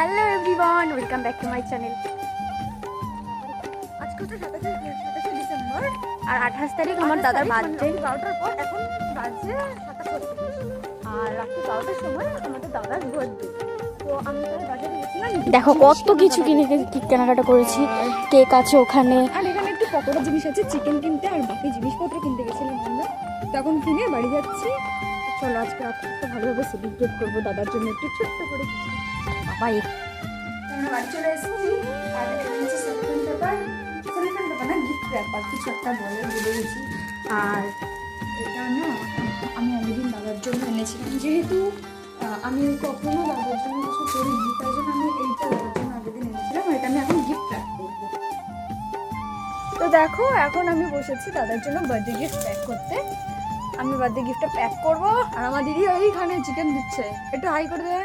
Hello everyone welcome back to my channel আজকে হচ্ছে সাতাশে সাতাশে ডিসেম্বর। আর আঠাশ তারিখ আমার দাদার বার্থডে বারোটার পর এখন বাজে আর রাত্রি বারোটার সময় আমাদের দাদার বার্থডে তো আমি তাহলে বাজারে গেছিলাম দেখো কত কিছু কিনে কেনাকাটা করেছি। কেক আছে ওখানে। আর এখানে একটু পকোড়া জিনিস আছে চিকেন কিনতে আর বাকি জিনিসপত্র কিনতে গেছিলাম আমরা। তখন কিনে বাড়ি যাচ্ছি। চলো আজকে একটু ভালোভাবে সেলিব্রেট করব দাদার জন্য একটু ছোট্ট করে বাবা এ- আমরা বাড়ি চলে এসেছি। আর সেলিব্রেট পেপার সেলিব্রেট পেপার না গিফট পেপার কিছু একটা বলে গেছি আর এটা না আমি আগের দাদার জন্য এনেছিলাম। যেহেতু আমি কখনো দাদার জন্য কিছু করিনি তাই জন্য আমি এইটা দাদার জন্য আগের দিন এনেছিলাম এটা আমি এখন গিফট প্যাক করব। তো দেখো এখন আমি বসেছি দাদার জন্য বার্থডে গিফট প্যাক করতে। আমি বার্থডে গিফটটা প্যাক করব আর আমার দিদি ওইখানে চিকেন দিচ্ছে। একটু হাই করে দে।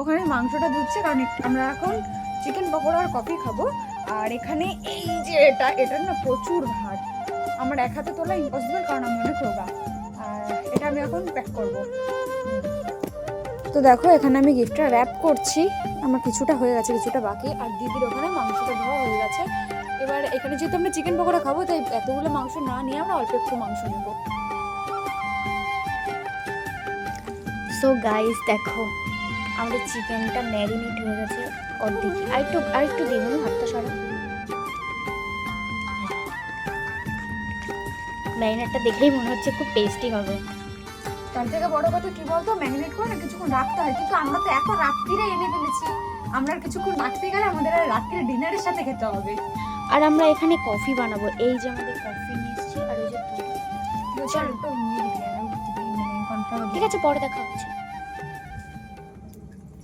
ওখানে মাংসটা ধুচ্ছে, কারণ আমরা এখন চিকেন পকোড়া আর কফি খাব। আর এখানে এই যে এটা এটার না প্রচুর ভাত। আমার এক হাতে তোলা ইম্পসিবল কারণ আমি অনেক রোগা। আর এটা আমি এখন প্যাক করব। তো দেখো, এখানে আমি গিফটটা র্যাপ করছি। আমার কিছুটা হয়ে গেছে, কিছুটা বাকি। আর দিদির ওখানে মাংসটা ধোয়া হয়ে গেছে। এখানে যেহেতু আমরা চিকেন পকোড়া খাব তাই এতগুলো মাংস না নিয়ে আমরা অল্প একটু মাংস নেব। সো গাইস দেখো আমাদের চিকেনটা ম্যারিনেট হয়ে গেছে অর্ধেক। আরেকটু আরেকটু দিন হাতটা সরা। ম্যারিনেটটা দেখলেই মনে হচ্ছে খুব টেস্টি হবে। তার থেকে বড় কথা কি বলতো ম্যারিনেট করে না কিছুক্ষণ রাখতে হয়। কিন্তু আমরা তো এত রাত্রিরে এনে ফেলেছি। আমরা কিছুক্ষণ রাখতে গেলে আমাদের আর রাত্রিরে ডিনারের সাথে খেতে হবে। আর আমরা এখানে কফি বানাবো। এই যে আমাদের কফি নিয়ে এসেছি আর এই যে। চল। ঠিক আছে পরে দেখা হচ্ছে।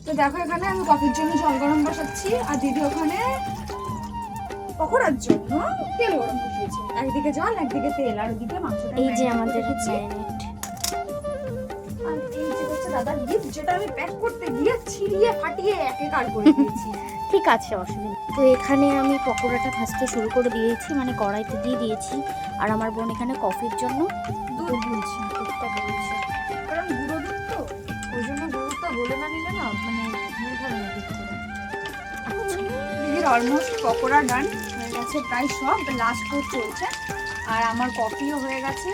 তো দেখো এখানে আমি কফির জন্য জল গরম বসাচ্ছি আর দিদি ওখানে পকোড়ার জন্য তেল গরম বসিয়েছে। একদিকে জল একদিকে তেল আর ওদিকে মাংসটা এই যে আমাদের করে আর এই যে হচ্ছে দাদার গিফট যেটা আমি প্যাক করতে গিয়ে ছিড়িয়ে ফাটিয়ে একেকার করে দিয়েছি। ঠিক আছে অসুবিধা তো এখানে আমি পকোড়াটা ভাজতে শুরু করে দিয়েছি মানে কড়াইতে দিয়ে দিয়েছি। আর আমার বোন এখানে কফির জন্য দুধ বলছি দুধটা বলছে কারণ গুঁড়ো দুধ তো ওই জন্য দুধটা গলে না নিলে না মানে ভুল করে আচ্ছা। দিদির অলমোস্ট পকোড়া ডান হয়ে গেছে প্রায় সব লাস্ট চলছে। আর আমার কফিও হয়ে গেছে।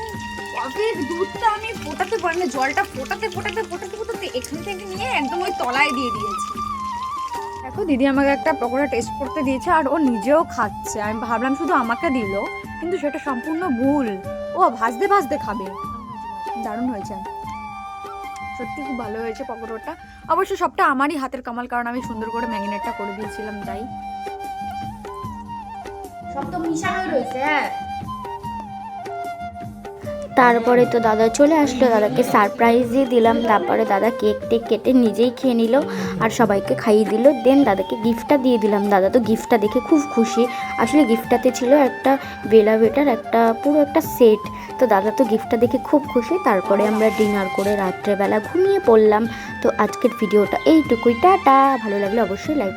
কফির দুধটা আমি ফোটাতে পারি না জলটা ফোটাতে ফোটাতে ফোটাতে ফোটাতে এখান থেকে নিয়ে একদম ওই তলায় দিয়ে দিয়েছি। দেখো, দিদি আমাকে একটা পকোড়া টেস্ট করতে দিয়েছে আর ও নিজেও খাচ্ছে। আমি ভাবলাম শুধু আমাকে দিল, কিন্তু সেটা সম্পূর্ণ ভুল। ও ভাজতে ভাজতে খাবে। দারুণ হয়েছে। সত্যি খুব ভালো হয়েছে পকোড়াটা। অবশ্য সবটা আমারই হাতের কামাল, কারণ আমি সুন্দর করে ম্যাগনেটটা করে দিয়েছিলাম, তাই। সব তো মিশানোই রয়েছে হ্যাঁ। তারপরে তো দাদা চলে আসলো, দাদাকে সারপ্রাইজ দিয়ে দিলাম, তারপরে দাদা কেক টেক কেটে নিজেই খেয়ে নিল আর সবাইকে খাইয়ে দিল দেন দাদাকে গিফটটা দিয়ে দিলাম। দাদা তো গিফটটা দেখে খুব খুশি। আসলে গিফটটাতে ছিল একটা বেলা বেটার একটা পুরো একটা সেট তো দাদা তো গিফটটা দেখে খুব খুশি। তারপরে আমরা ডিনার করে রাত্রেবেলা ঘুমিয়ে পড়লাম। তো আজকের ভিডিওটা এইটুকুই। টাটা! ভালো লাগলে অবশ্যই লাইক